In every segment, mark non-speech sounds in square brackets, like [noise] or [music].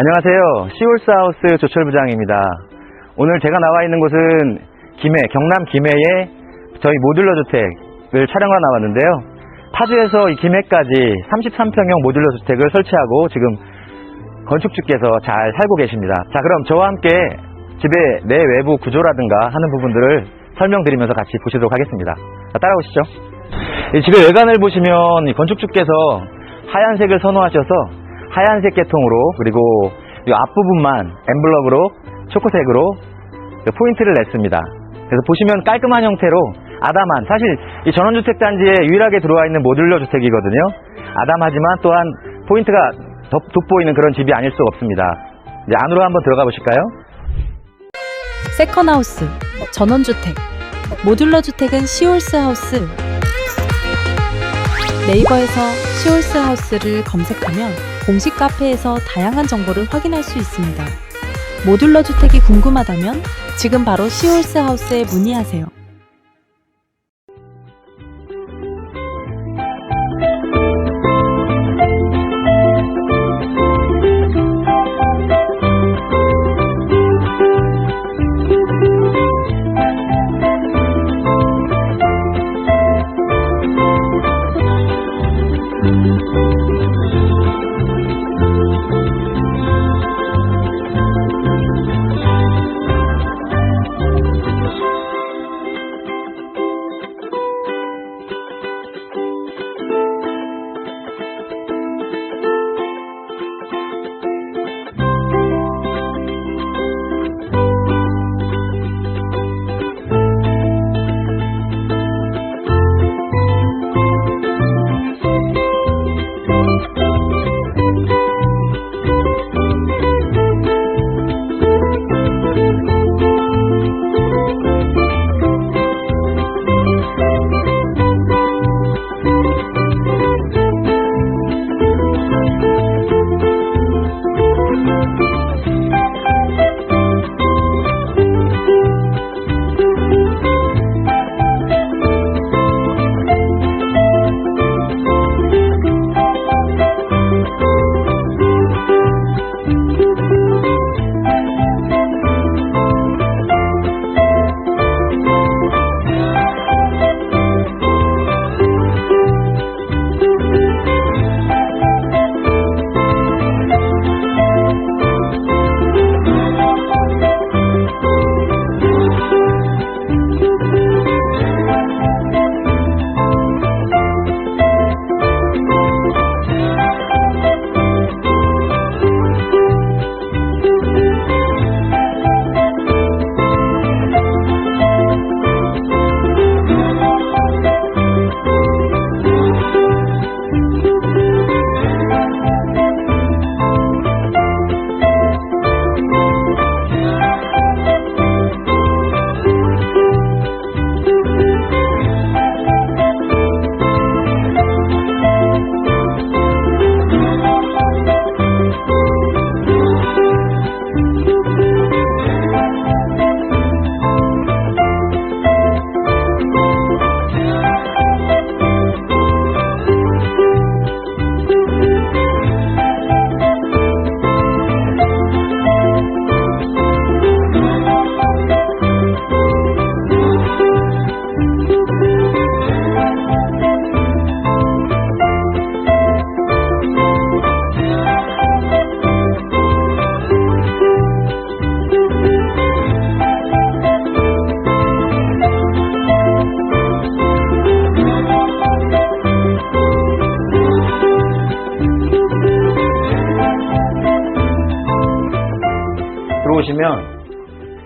안녕하세요. 시골스하우스 조철부장입니다. 오늘 제가 나와 있는 곳은 김해, 경남 김해의 저희 모듈러 주택을 촬영하러 나왔는데요. 파주에서 이 김해까지 33평형 모듈러 주택을 설치하고 지금 건축주께서 잘 살고 계십니다. 자, 그럼 저와 함께 집의 내외부 구조라든가 하는 부분들을 설명드리면서 같이 보시도록 하겠습니다. 자, 따라오시죠. 이 집의 외관을 보시면 이 건축주께서 하얀색을 선호하셔서 하얀색 계통으로 그리고 이 앞부분만 엠블럭으로 초코색으로 포인트를 냈습니다. 그래서 보시면 깔끔한 형태로 아담한 사실 이 전원주택 단지에 유일하게 들어와 있는 모듈러 주택이거든요. 아담하지만 또한 포인트가 더- 돋보이는 그런 집이 아닐 수가 없습니다. 이제 안으로 한번 들어가 보실까요? 세컨하우스, 전원주택, 모듈러 주택은 시올스 하우스. 네이버에서 시올스 하우스를 검색하면 공식 카페에서 다양한 정보를 확인할 수 있습니다. 모듈러 주택이 궁금하다면 지금 바로 시올스 하우스에 문의하세요.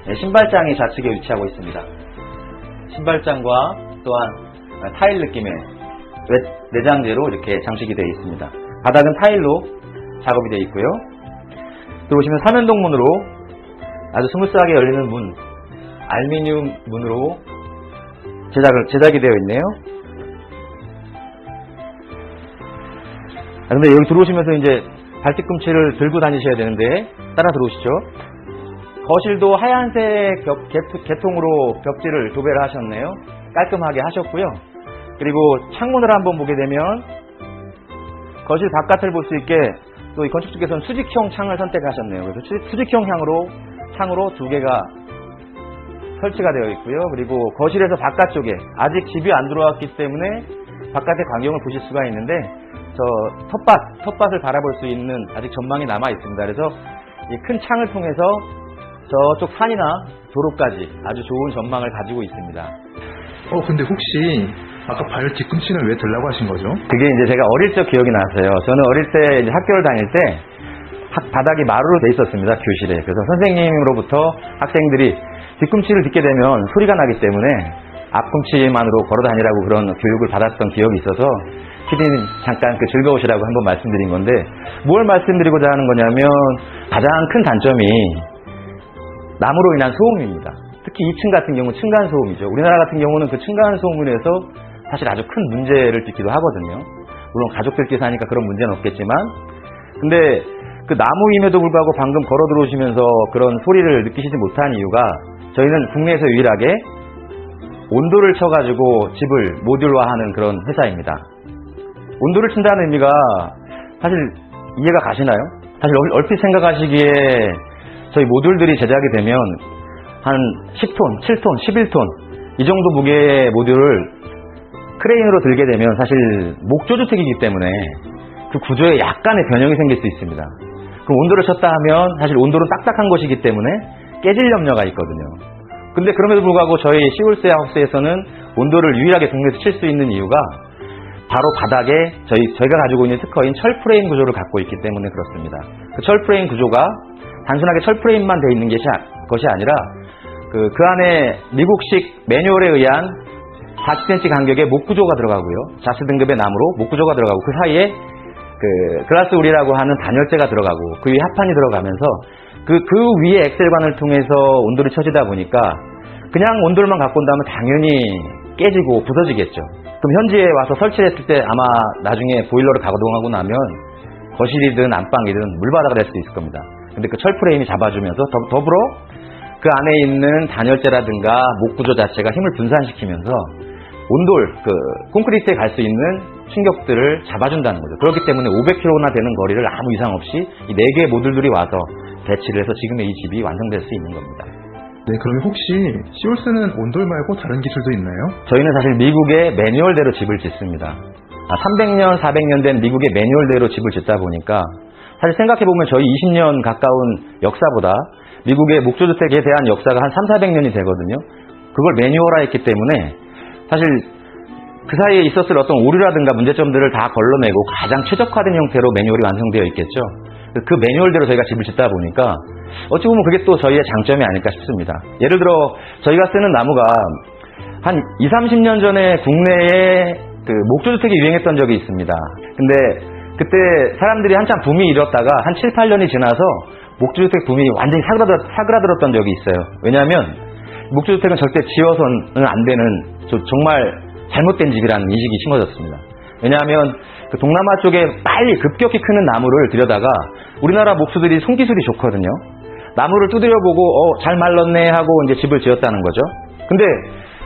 네, 신발장이 좌측에 위치하고 있습니다. 신발장과 또한 타일 느낌의 외- 내장재로 이렇게 장식이 되어 있습니다. 바닥은 타일로 작업이 되어 있고요. 들어오시면 삼연동 문으로 아주 스무스하게 열리는 문, 알미늄 문으로 제작을, 제작이 되어 있네요. 아, 근데 여기 들어오시면서 이제 발뒤꿈치를 들고 다니셔야 되는데 따라 들어오시죠. 거실도 하얀색 개통으로 벽지를 도배를 하셨네요. 깔끔하게 하셨고요. 그리고 창문을 한번 보게 되면 거실 바깥을 볼 수 있게 또 이 건축주께서는 수직형 창을 선택하셨네요. 그래서 수- 수직형 향으로 창으로 두 개가 설치가 되어 있고요. 그리고 거실에서 바깥쪽에 아직 집이 안 들어왔기 때문에 바깥의 광경을 보실 수가 있는데 저 텃밭, 텃밭을 바라볼 수 있는 아직 전망이 남아 있습니다. 그래서 이 큰 창을 통해서 저쪽 산이나 도로까지 아주 좋은 전망을 가지고 있습니다. 어, 근데 혹시 아까 발 뒤꿈치는 왜 들라고 하신 거죠? 그게 이제 제가 어릴 적 기억이 나서요. 저는 어릴 때 이제 학교를 다닐 때 학- 바닥이 마루로 돼 있었습니다. 교실에. 그래서 선생님으로부터 학생들이 뒤꿈치를 딛게 되면 소리가 나기 때문에 앞꿈치만으로 걸어 다니라고 그런 교육을 받았던 기억이 있어서 피디님 잠깐 그 즐거우시라고 한번 말씀드린 건데 뭘 말씀드리고자 하는 거냐면 가장 큰 단점이 나무로 인한 소음입니다. 특히 2층 같은 경우 층간 소음이죠. 우리나라 같은 경우는 그 층간 소음으로 인해서 사실 아주 큰 문제를 빚기도 하거든요. 물론 가족들끼리 사니까 그런 문제는 없겠지만 근데 그 나무임에도 불구하고 방금 걸어 들어오시면서 그런 소리를 느끼시지 못한 이유가 저희는 국내에서 유일하게 온도를 쳐가지고 집을 모듈화하는 그런 회사입니다. 온도를 친다는 의미가 사실 이해가 가시나요? 사실 얼- 얼핏 생각하시기에 저희 모듈들이 제작이 되면 한 10톤, 7톤, 11톤 이 정도 무게의 모듈을 크레인으로 들게 되면 사실 목조주택이기 때문에 그 구조에 약간의 변형이 생길 수 있습니다. 그럼 온도를 쳤다 하면 사실 온도는 딱딱한 것이기 때문에 깨질 염려가 있거든요. 근데 그럼에도 불구하고 저희 시골세 하우스에서는 온도를 유일하게 국내에서 칠 수 있는 이유가 바로 바닥에 저희, 저희가 가지고 있는 특허인 철 프레임 구조를 갖고 있기 때문에 그렇습니다. 그 철 프레임 구조가 단순하게 철 프레임만 되어 있는 것이, 아- 아니라 그, 그 안에 미국식 매뉴얼에 의한 40cm 간격의 목 구조가 들어가고요. 자스 등급의 나무로 목 구조가 들어가고 그 사이에 그 글라스 우리라고 하는 단열재가 들어가고 그 위에 합판이 들어가면서 그, 그 위에 엑셀관을 통해서 온도를 쳐지다 보니까 그냥 온도만 갖고 온다면 당연히 깨지고 부서지겠죠. 그럼 현지에 와서 설치를 했을 때 아마 나중에 보일러를 가동하고 나면 거실이든 안방이든 물바다가 될수 있을 겁니다. 근데 그 철 프레임이 잡아주면서 더, 더불어 그 안에 있는 단열재라든가 목 구조 자체가 힘을 분산시키면서 온돌, 그 콘크리트에 갈 수 있는 충격들을 잡아준다는 거죠. 그렇기 때문에 500km나 되는 거리를 아무 이상 없이 이 4개의 모듈들이 와서 배치를 해서 지금의 이 집이 완성될 수 있는 겁니다. 네, 그러면 혹시 시올스는 온돌 말고 다른 기술도 있나요? 저희는 사실 미국의 매뉴얼대로 집을 짓습니다. 300년, 400년 된 미국의 매뉴얼대로 집을 짓다 보니까 사실 생각해보면 저희 20년 가까운 역사보다 미국의 목조주택에 대한 역사가 한 3, 400년이 되거든요. 그걸 매뉴얼화했기 때문에 사실 그 사이에 있었을 어떤 오류라든가 문제점들을 다 걸러내고 가장 최적화된 형태로 매뉴얼이 완성되어 있겠죠. 그 매뉴얼대로 저희가 집을 짓다 보니까 어찌 보면 그게 또 저희의 장점이 아닐까 싶습니다. 예를 들어 저희가 쓰는 나무가 한 2, 30년 전에 국내에 그 목조주택이 유행했던 적이 있습니다. 근데 그때 사람들이 한참 붐이 일었다가 한 7, 8년이 지나서 목조주택 붐이 완전히 사그라들, 사그라들 었던 적이 있어요. 왜냐하면 목조주택은 절대 지어서는 안 되는 저- 정말 잘못된 집이라는 인식이 심어졌습니다. 왜냐하면 그 동남아 쪽에 빨리 급격히 크는 나무를 들여다가 우리나라 목수들이 손기술이 좋거든요. 나무를 두드려보고 어, 잘 말랐네 하고 이제 집을 지었다는 거죠. 근데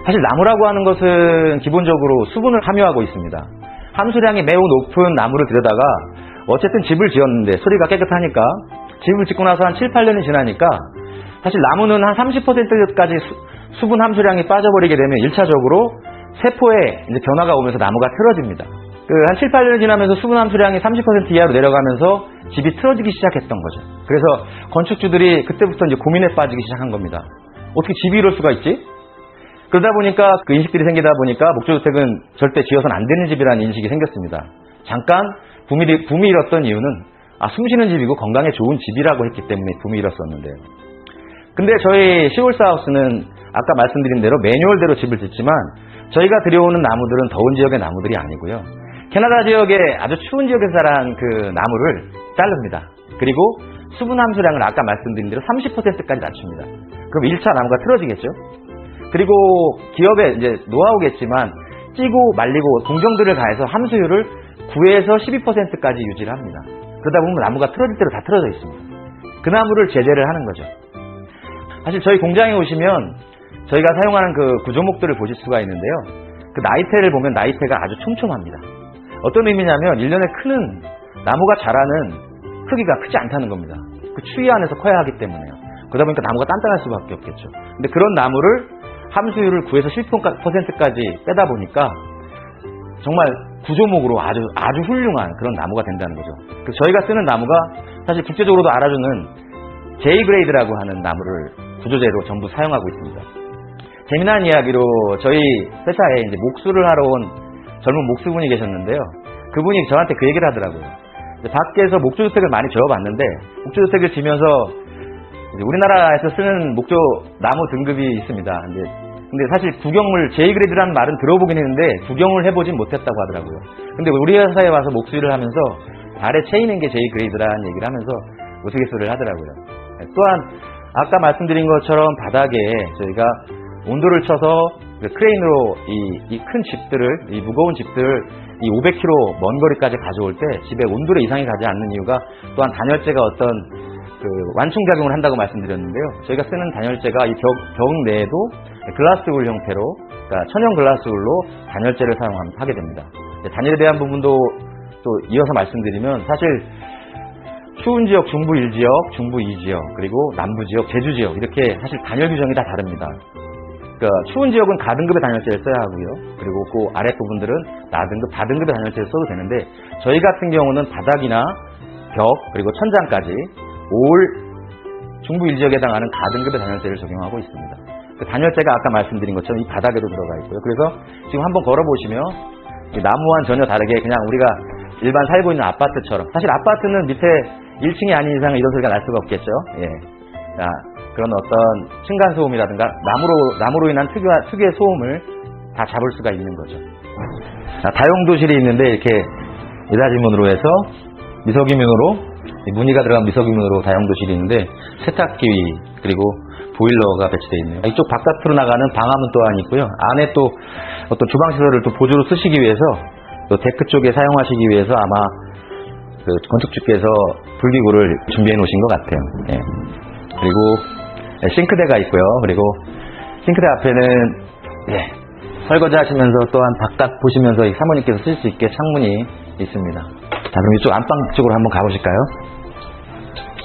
사실 나무라고 하는 것은 기본적으로 수분을 함유하고 있습니다. 함수량이 매우 높은 나무를 들여다가 어쨌든 집을 지었는데 소리가 깨끗하니까 집을 짓고 나서 한 7, 8년이 지나니까 사실 나무는 한 30%까지 수, 분 함수량이 빠져버리게 되면 1차적으로 세포에 이제 변화가 오면서 나무가 틀어집니다. 그 한 7, 8년이 지나면서 수분 함수량이 30% 이하로 내려가면서 집이 틀어지기 시작했던 거죠. 그래서 건축주들이 그때부터 이제 고민에 빠지기 시작한 겁니다. 어떻게 집이 이럴 수가 있지? 그러다 보니까 그 인식들이 생기다 보니까 목조주택은 절대 지어서는 안 되는 집이라는 인식이 생겼습니다. 잠깐 붐이, 붐이 일었던 이유는 아, 숨쉬는 집이고 건강에 좋은 집이라고 했기 때문에 붐이 일었었는데요. 근데 저희 시골사하우스는 아까 말씀드린 대로 매뉴얼대로 집을 짓지만 저희가 들여오는 나무들은 더운 지역의 나무들이 아니고요. 캐나다 지역의 아주 추운 지역에서 자란 그 나무를 자릅니다. 그리고 수분 함수량을 아까 말씀드린 대로 30%까지 낮춥니다. 그럼 1차 나무가 틀어지겠죠? 그리고 기업의 이제 노하우겠지만 찌고 말리고 공정들을 가해서 함수율을 9에서 12%까지 유지를 합니다. 그러다 보면 나무가 틀어질 대로 다 틀어져 있습니다. 그 나무를 제재를 하는 거죠. 사실 저희 공장에 오시면 저희가 사용하는 그 구조목들을 보실 수가 있는데요. 그 나이테를 보면 나이테가 아주 촘촘합니다. 어떤 의미냐면 1년에 크는 나무가 자라는 크기가 크지 않다는 겁니다. 그 추위 안에서 커야 하기 때문에요. 그러다 보니까 나무가 단단할 수밖에 없겠죠. 근데 그런 나무를 함수율을 9에서 10%까지 빼다 보니까 정말 구조목으로 아주 아주 훌륭한 그런 나무가 된다는 거죠. 그 저희가 쓰는 나무가 사실 국제적으로도 알아주는 J 그레이드라고 하는 나무를 구조재로 전부 사용하고 있습니다. 재미난 이야기로 저희 회사에 이제 목수를 하러 온 젊은 목수분이 계셨는데요. 그분이 저한테 그 얘기를 하더라고요. 밖에서 목조주택을 많이 지어봤는데 목조주택을 지면서 우리나라에서 쓰는 목조 나무 등급이 있습니다. 근데 사실 구경을 J그레이드라는 말은 들어보긴 했는데 구경을 해보진 못했다고 하더라고요. 근데 우리 회사에 와서 목수일을 하면서 발에 채이는 게 J그레이드라는 얘기를 하면서 우스갯소리를 하더라고요. 네, 또한 아까 말씀드린 것처럼 바닥에 저희가 온도를 쳐서 그 크레인으로 이큰 집들을 이 무거운 집들을 이 500km 먼 거리까지 가져올 때 집에 온도에 이상이 가지 않는 이유가 또한 단열재가 어떤 그 완충 작용을 한다고 말씀드렸는데요. 저희가 쓰는 단열재가 이 벽, 벽 내에도 글라스울 형태로 그러니까 천연 글라스울로 단열재를 사용하게 됩니다. 단열에 대한 부분도 또 이어서 말씀드리면 사실 추운 지역 중부 1지역, 중부 2지역, 그리고 남부 지역, 제주 지역 이렇게 사실 단열 규정이 다 다릅니다. 그러니까 추운 지역은 가등급의 단열재를 써야 하고요. 그리고 그 아랫 부분들은 나등급, 다등급의 단열재를 써도 되는데 저희 같은 경우는 바닥이나 벽 그리고 천장까지 올 중부 1지역에 해당하는 가등급의 단열재를 적용하고 있습니다. 그 단열재가 아까 말씀드린 것처럼 이 바닥에도 들어가 있고요. 그래서 지금 한번 걸어보시면 이 나무와는 전혀 다르게 그냥 우리가 일반 살고 있는 아파트처럼 사실 아파트는 밑에 1층이 아닌 이상은 이런 소리가 날 수가 없겠죠. 예. 자, 그런 어떤 층간 소음이라든가 나무로 나무로 인한 특유한 특유의 소음을 다 잡을 수가 있는 거죠. 자, 다용도실이 있는데 이렇게 이다지문으로 해서 미석이문으로 이 무늬가 들어간 미석이문으로 다용도실이 있는데 세탁기 그리고 보일러가 배치되어 있네요. 이쪽 바깥으로 나가는 방화문 또한 있고요. 안에 또 어떤 주방 시설을 또 보조로 쓰시기 위해서 또 데크 쪽에 사용하시기 위해서 아마 그 건축주께서 불기구를 준비해 놓으신 것 같아요. 예. 그리고 예, 싱크대가 있고요. 그리고 싱크대 앞에는 예, 설거지 하시면서 또한 바깥 보시면서 이 사모님께서 쓸 수 있게 창문이 있습니다. 자, 그럼 이쪽 안방 쪽으로 한번 가보실까요?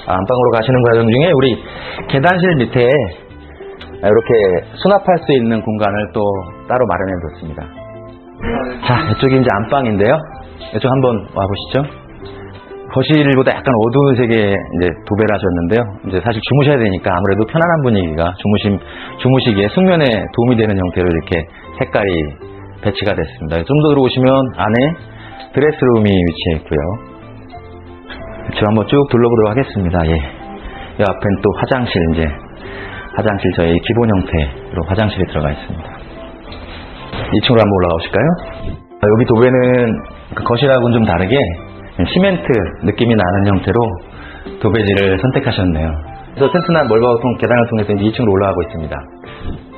아, 안방으로 가시는 과정 중에 우리 계단실 밑에 이렇게 수납할 수 있는 공간을 또 따로 마련해 뒀습니다. 자, 이쪽이 이제 안방인데요. 이쪽 한번 와보시죠. 거실보다 약간 어두운 색의 이제 도배를 하셨는데요. 이제 사실 주무셔야 되니까 아무래도 편안한 분위기가 주무심, 주무시기에 숙면에 도움이 되는 형태로 이렇게 색깔이 배치가 됐습니다. 좀 더 들어오시면 안에 드레스룸이 위치해 있고요. 저 한번 쭉 둘러보도록 하겠습니다. 예. 이 앞엔 또 화장실 이제 화장실 저희 기본 형태로 화장실이 들어가 있습니다. 2층으로 한번 올라가 보실까요? 아, 여기 도배는 그 거실하고는 좀 다르게 시멘트 느낌이 나는 형태로 도배지를 선택하셨네요. 그래서 튼튼한 멀바우통 계단을 통해서 이제 2층으로 올라가고 있습니다.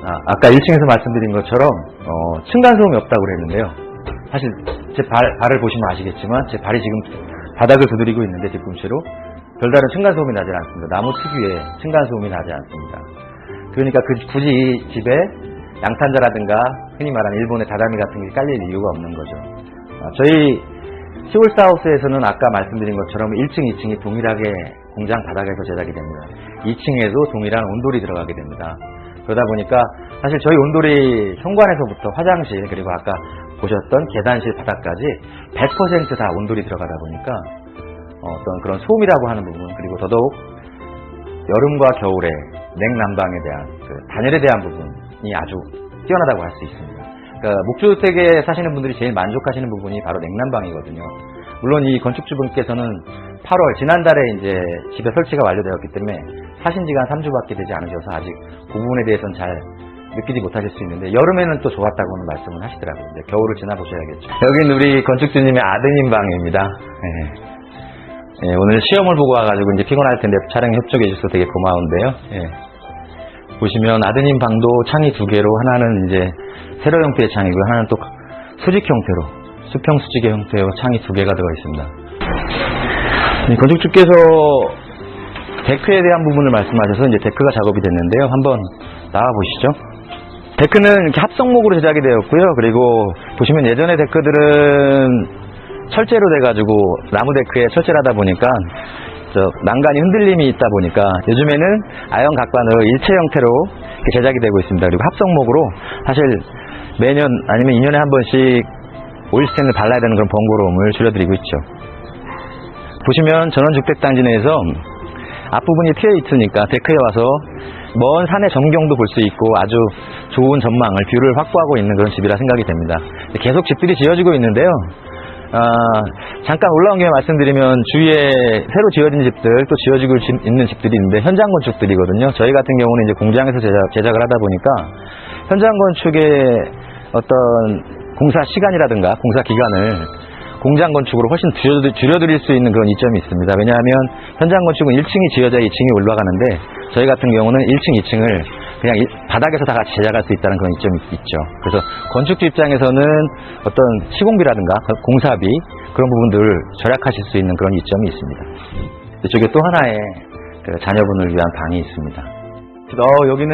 아, 까 1층에서 말씀드린 것처럼 어, 층간 소음이 없다고 그랬는데요. 사실 제 발, 발을 보시면 아시겠지만 제 발이 지금 바닥을 두드리고 있는데 뒤꿈치로 별다른 층간소음이 나지 않습니다. 나무 특유의 층간소음이 나지 않습니다. 그러니까 그, 굳이 이 집에 양탄자라든가 흔히 말하는 일본의 다다미 같은 게 깔릴 이유가 없는 거죠. 아, 저희 시골사우스에서는 아까 말씀드린 것처럼 1층, 2층이 동일하게 공장 바닥에서 제작이 됩니다. 2층에도 동일한 온돌이 들어가게 됩니다. 그러다 보니까 사실 저희 온돌이 현관에서부터 화장실 그리고 아까 보셨던 계단실 바닥까지 100%다 온돌이 들어가다 보니까 어떤 그런 소음이라고 하는 부분 그리고 더더욱 여름과 겨울에 냉난방에 대한 그 단열에 대한 부분이 아주 뛰어나다고 할 수 있습니다. 그러니까 목조주택에 사시는 분들이 제일 만족하시는 부분이 바로 냉난방이거든요. 물론 이 건축주분께서는 8월 지난달에 이제 집에 설치가 완료되었기 때문에 사신 지가 한 3주밖에 되지 않으셔서 아직 그 부분에 대해서는 잘 느끼지 못하실 수 있는데 여름에는 또 좋았다고는 말씀을 하시더라고요. 이제 겨울을 지나보셔야겠죠. [laughs] 여긴 우리 건축주님의 아드님 방입니다. 예. 예, 오늘 시험을 보고 와가지고 이제 피곤할 텐데 촬영 협조해 주셔서 되게 고마운데요. 예. 보시면 아드님 방도 창이 두 개로 하나는 이제 세로 형태의 창이고요. 하나는 또 수직 형태로 수평 수직의 형태로 창이 두 개가 들어가 있습니다. 네, 건축주께서 데크에 대한 부분을 말씀하셔서 이제 데크가 작업이 됐는데요. 한번 나와 보시죠. 데크는 이렇게 합성목으로 제작이 되었고요. 그리고 보시면 예전의 데크들은 철제로 돼가지고 나무 데크에 철제를 하다 보니까 저 난간이 흔들림이 있다 보니까 요즘에는 아연 각관으로 일체 형태로 제작이 되고 있습니다. 그리고 합성목으로 사실 매년 아니면 2년에 한 번씩 오일스텐을 발라야 되는 그런 번거로움을 줄여드리고 있죠. 보시면 전원주택단지 내에서 앞부분이 트여 있으니까 데크에 와서 먼 산의 전경도 볼 수 있고 아주 좋은 전망을 뷰를 확보하고 있는 그런 집이라 생각이 됩니다. 계속 집들이 지어지고 있는데요. 아, 잠깐 올라온 김에 말씀드리면 주위에 새로 지어진 집들 또 지어지고 지- 있는 집들이 있는데 현장 건축들이거든요. 저희 같은 경우는 이제 공장에서 제작, 제작을 하다 보니까 현장 건축의 어떤 공사 시간이라든가 공사 기간을 공장 건축으로 훨씬 줄여드- 줄여드 릴 수 있는 그런 이점이 있습니다. 왜냐하면 현장 건축은 1층이 지어져야 2층이 올라가는데 저희 같은 경우는 1층, 2층을 그냥 일- 바닥에서 다 같이 제작할 수 있다는 그런 이점이 있죠. 그래서 건축주 입장에서는 어떤 시공비라든가 공사비 그런 부분들을 절약하실 수 있는 그런 이점이 있습니다. 이쪽에 또 하나의 그 자녀분을 위한 방이 있습니다. 어, 여기는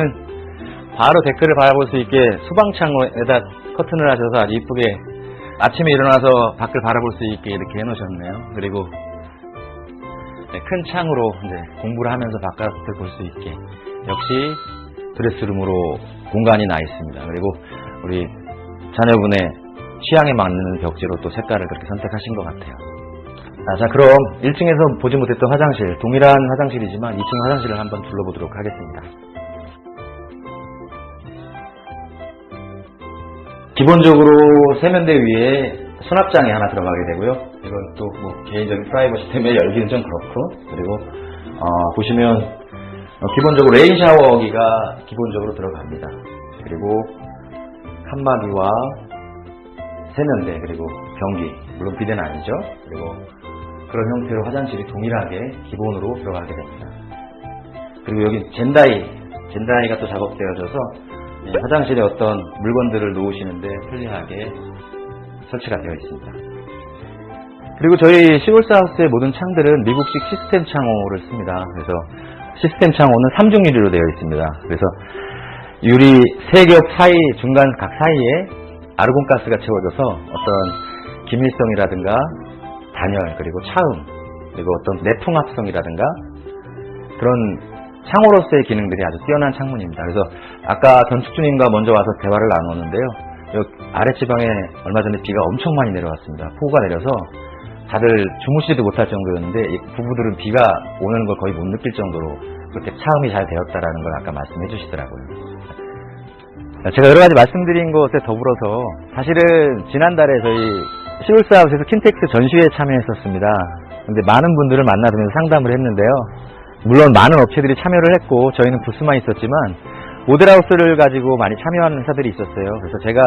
바로 댓글을 바라볼 수 있게 수방창에다 커튼을 하셔서 아주 이쁘게 아침에 일어나서 밖을 바라볼 수 있게 이렇게 해놓으셨네요. 그리고 네, 큰 창으로 이제 공부를 하면서 바깥을 볼 수 있게 역시 드레스룸으로 공간이 나 있습니다. 그리고 우리 자녀분의 취향에 맞는 벽지로 또 색깔을 그렇게 선택하신 것 같아요. 아, 자, 그럼 1층에서 보지 못했던 화장실, 동일한 화장실이지만 2층 화장실을 한번 둘러보도록 하겠습니다. 기본적으로 세면대 위에 수납장이 하나 들어가게 되고요. 이건 또 뭐 개인적인 프라이버시 때문에 열기는 좀 그렇고 그리고 어, 보시면 어, 기본적으로 레인 샤워기가 기본적으로 들어갑니다. 그리고 칸막이와 세면대 그리고 변기 물론 비대는 아니죠. 그리고 그런 형태로 화장실이 동일하게 기본으로 들어가게 됩니다. 그리고 여기 젠다이 젠다이가 또 작업되어져서 예, 화장실에 어떤 물건들을 놓으시는데 편리하게 설치가 되어 있습니다. 그리고 저희 시골사하우스의 모든 창들은 미국식 시스템 창호를 씁니다. 그래서 시스템 창호는 3중 유리로 되어 있습니다. 그래서 유리 세 겹 사이 중간 각 사이에 아르곤 가스가 채워져서 어떤 기밀성이라든가 단열 그리고 차음 그리고 어떤 내풍 합성이라든가 그런 창호로서의 기능들이 아주 뛰어난 창문입니다. 그래서 아까 건축주님과 먼저 와서 대화를 나누었는데요. 여 아랫지방에 얼마 전에 비가 엄청 많이 내려왔습니다. 폭우가 내려서 다들 주무시지도 못할 정도였는데 이 부부들은 비가 오는 걸 거의 못 느낄 정도로 그렇게 차음이 잘 되었다라는 걸 아까 말씀해 주시더라고요. 제가 여러 가지 말씀드린 것에 더불어서 사실은 지난달에 저희 시골사업에서 킨텍스 전시회에 참여했었습니다. 근데 많은 분들을 만나뵈면서 상담을 했는데요. 물론 많은 업체들이 참여를 했고 저희는 부스만 있었지만 모델하우스를 가지고 많이 참여하는 회사들이 있었어요. 그래서 제가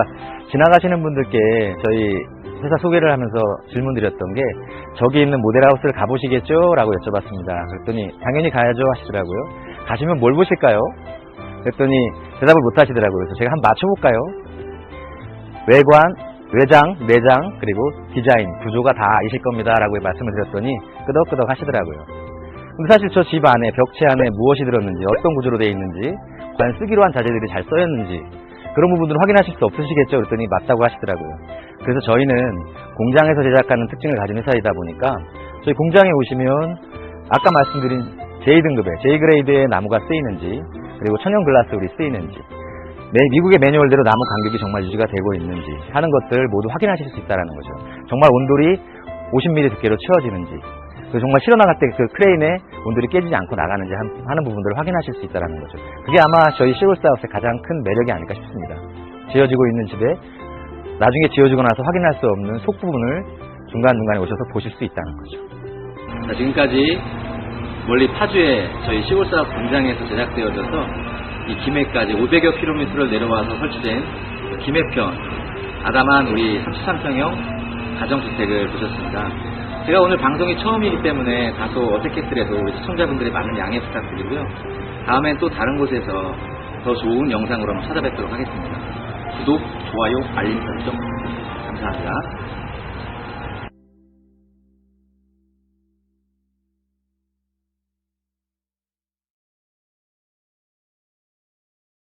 지나가시는 분들께 저희 회사 소개를 하면서 질문 드렸던 게 저기 있는 모델하우스를 가보시겠죠? 라고 여쭤봤습니다. 그랬더니 당연히 가야죠 하시더라고요. 가시면 뭘 보실까요? 그랬더니 대답을 못 하시더라고요. 그래서 제가 한번 맞춰볼까요? 외관, 외장, 내장, 그리고 디자인, 구조가 다 이실 겁니다. 라고 말씀을 드렸더니 끄덕끄덕 하시더라고요. 근데 사실 저 집 안에, 벽체 안에 무엇이 들었는지, 어떤 구조로 되어 있는지, 과연 쓰기로 한 자재들이 잘 써였는지, 그런 부분들을 확인하실 수 없으시겠죠? 그랬더니 맞다고 하시더라고요. 그래서 저희는 공장에서 제작하는 특징을 가진 회사이다 보니까 저희 공장에 오시면 아까 말씀드린 J등급의, J그레이드의 나무가 쓰이는지, 그리고 천연 글라스울이 쓰이는지, 매- 미국의 매뉴얼대로 나무 간격이 정말 유지가 되고 있는지 하는 것들 모두 확인하실 수 있다는 거죠. 정말 온돌이 50mm 두께로 채워지는지, 정말 실어 나갈 때 그 크레인에 온돌이 깨지지 않고 나가는지 한- 하는 부분들을 확인하실 수 있다는 거죠. 그게 아마 저희 시골사우스의 가장 큰 매력이 아닐까 싶습니다. 지어지고 있는 집에 나중에 지어지고 나서 확인할 수 없는 속 부분을 중간중간에 오셔서 보실 수 있다는 거죠. 자, 지금까지 멀리 파주의 저희 시골사업 공장에서 제작되어져서 이 김해까지 500여 킬로미터를 내려와서 설치된 그 김해편 아담한 우리 33평형 가정주택을 보셨습니다. 제가 오늘 방송이 처음이기 때문에 다소 어색했더라도 우리 시청자분들의 많은 양해 부탁드리고요. 다음엔 또 다른 곳에서 더 좋은 영상으로 한번 찾아뵙도록 하겠습니다. 구독, 좋아요, 알림 설정 감사합니다.